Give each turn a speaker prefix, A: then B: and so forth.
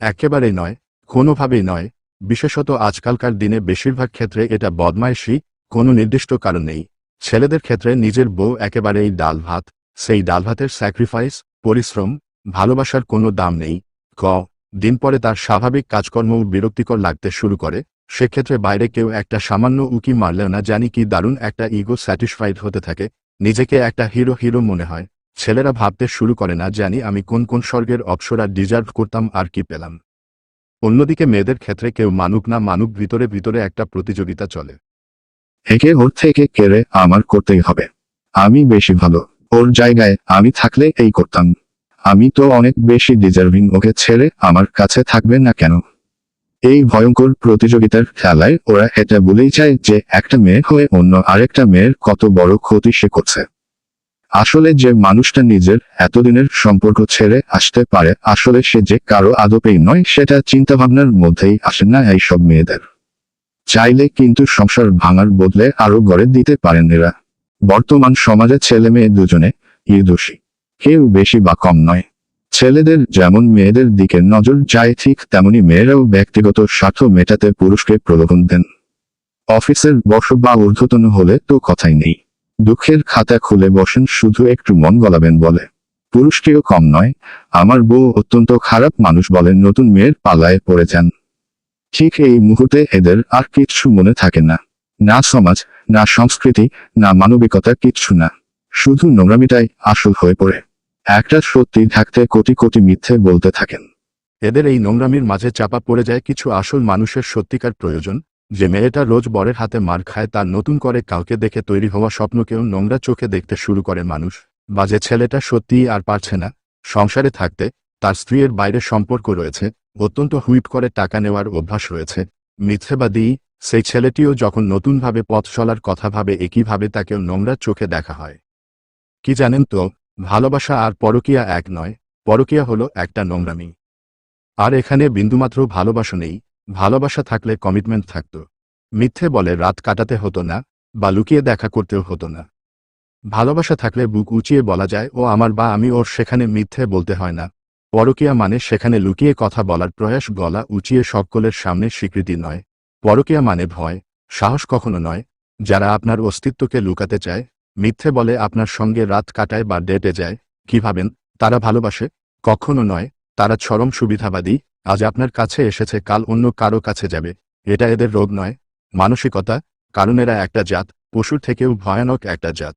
A: একেবারেই নয়, কোনোভাবেই নয়, বিশেষত আজকালকার দিনে বেশিরভাগ ক্ষেত্রে এটা বদমাইশি, কোনো নির্দিষ্ট কারণ নেই। ছেলেদের ক্ষেত্রে নিজের বউ একেবারেই ডাল ভাত, সেই ডাল ভাতের স্যাক্রিফাইস পরিশ্রম, ভালোবাসার কোনো দাম নেই। ক, দিন পরে তার স্বাভাবিক কাজকর্ম বিরক্তিকর লাগতে শুরু করে, সেক্ষেত্রে বাইরে কেউ একটা সামান্য উকি মারলেও না জানি কি দারুণ একটা ইগো স্যাটিসফাইড হতে থাকে, নিজেকে একটা হিরো হিরো মনে হয়। ছেলেরা ভাবতে শুরু করে না জানি আমি কোন কোন স্বর্গের অপসরা ডিজার্ভ করতাম আর কি পেলাম। অন্যদিকে মেয়েদের ক্ষেত্রে কেউ মানুক না মানুক ভিতরে ভিতরে একটা প্রতিযোগিতা চলে।
B: একে ওর থেকে কেড়ে আমার করতেই হবে। আমি বেশি ভালো, ওর জায়গায় আমি থাকলে এই করতাম। আমি তো অনেক বেশি ডিজার্ভিং ওকে ছেড়ে আমার কাছে থাকবে না কেন? এই ভয়ঙ্কর প্রতিযোগিতার খেলায় ওরা এটা বলেই চায় যে একটা মেয়ে হয়ে অন্য আরেকটা মেয়ের কত বড় ক্ষতি সে করছে। আসলে যে মানুষটা নিজের এতদিনের সম্পর্ক ছেড়ে আসতে পারে, আসলে সে যে কারও আদপেই নয়, সেটা চিন্তাভাবনার মধ্যেই আসে না এইসব মেয়েদের। চাইলে কিন্তু সংসার ভাঙার বদলে আরও গড়ে দিতে পারেন এরা। বর্তমান সমাজে ছেলে মেয়ে দুজনে ই দোষী কেউ বেশি বা কম নয়। ছেলেদের যেমন মেয়েদের দিকে নজর যায়, ঠিক তেমনি মেয়েরাও ব্যক্তিগত স্বার্থ মেটাতে পুরুষকে প্রলোভন দেন। অফিসের বস বা ঊর্ধ্বতন হলে তো কথাই নেই। দুঃখের খাতা খুলে বসেন, শুধু একটু মন গলাবেন বলে। পুরুষটিও কম নয়, আমার বউ অত্যন্ত খারাপ মানুষ বলেন নতুন মেয়ের পালায় পড়ে যান ঠিক এই মুহূর্তে এদের আর কিচ্ছু মনে থাকে না। না সমাজ, না সংস্কৃতি, না মানবিকতা কিচ্ছু না। শুধু নোংরামিটাই আসল হয়ে পড়ে। একটা সত্যি থাকতে কোটি কোটি মিথ্যে বলতে থাকেন।
A: এদের এই নোংরামির মাঝে চাপা পড়ে যায় কিছু আসল মানুষের সত্যিকার প্রয়োজন। যে মেয়েটা রোজ বরের হাতে মার খায় তার নতুন করে কাউকে দেখে তৈরি হওয়া স্বপ্নকেও নোংরা চোখে দেখতে শুরু করে মানুষ। বা যে ছেলেটা সত্যিই আর পারছে না, সংসারে থাকতে তার স্ত্রীর বাইরে সম্পর্ক রয়েছে, অত্যন্ত হুইপ করে টাকা নেওয়ার অভ্যাস রয়েছে। মিথ্যেবাদী সেই ছেলেটিও যখন নতুনভাবে পথ চলার কথা ভাবে একইভাবে তাকেও নোংরা চোখে দেখা হয়। কি জানেন তো, ভালোবাসা আর পরকিয়া এক নয়, পরকিয়া হলো একটা নোংরামি। আর এখানে বিন্দুমাত্র ভালোবাসা নেই ভালোবাসা থাকলে কমিটমেন্ট থাকত। মিথ্যে বলে রাত কাটাতে হতো না, বা লুকিয়ে দেখা করতেও হতো না। ভালোবাসা থাকলে বুক উঁচিয়ে বলা যায়, ও আমার বা আমি ওর সেখানে মিথ্যে বলতে হয় না। পরকিয়া মানে সেখানে লুকিয়ে কথা বলার প্রয়াস, গলা উঁচিয়ে সকলের সামনে স্বীকৃতি নয়। পরকিয়া মানে ভয়, সাহস কখনো নয়। যারা আপনার অস্তিত্বকে লুকাতে চায়, মিথ্যে বলে আপনার সঙ্গে রাত কাটায় বা ডেটে যায়, কি ভাবেন? তারা ভালোবাসে? কখনো নয়। তারা চরম সুবিধাবাদী আজ আপনার কাছে এসেছে, কাল অন্য কারও কাছে যাবে। এটা এদের রোগ নয়। মানসিকতা কারণ এরা একটা জাত, পশুর থেকেও ভয়ানক একটা জাত।